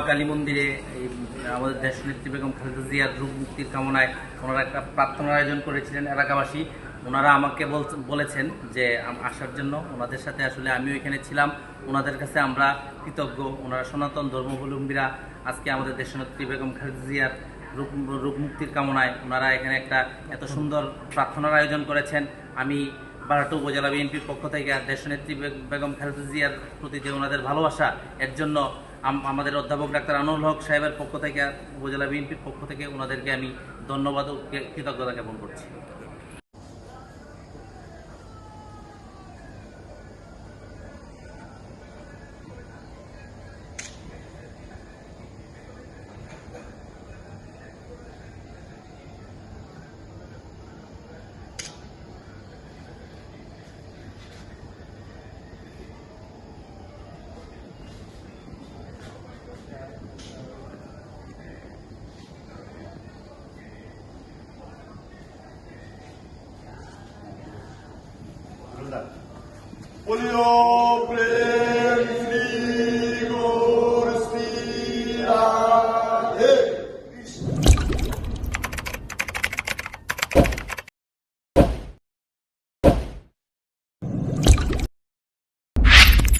কালী মন্দিরে আমাদের দেশ নেত্রী বেগম খালেদা জিয়ার রূপ মুক্তির কামনায় ওনারা একটা প্রার্থনার আয়োজন করেছিলেন এলাকাবাসী। ওনারা আমাকে বলছে- বলেছেন যে আসার জন্য ওনাদের সাথে আসলে আমিও এখানে ছিলাম। ওনাদের কাছে আমরা কৃতজ্ঞ। ওনারা সনাতন ধর্মাবলম্বীরা আজকে আমাদের দেশনেত্রী বেগম খালেদা জিয়ার রূপ রূপ মুক্তির কামনায় ওনারা এখানে একটা এত সুন্দর প্রার্থনার আয়োজন করেছেন। আমি বারাটো উপজেলা বিএনপির পক্ষ থেকে দেশনেত্রী নেত্রী বেগম খালেদা জিয়ার প্রতি যে ওনাদের ভালোবাসা, এর জন্য আমাদের অধ্যাপক ডাক্তার আনুল হক সাহেবের পক্ষ থেকে, উপজেলা বিএনপির পক্ষ থেকে ওনাদেরকে আমি ধন্যবাদ কৃতজ্ঞতা জ্ঞাপন করছি। cantar. Olhou Hey!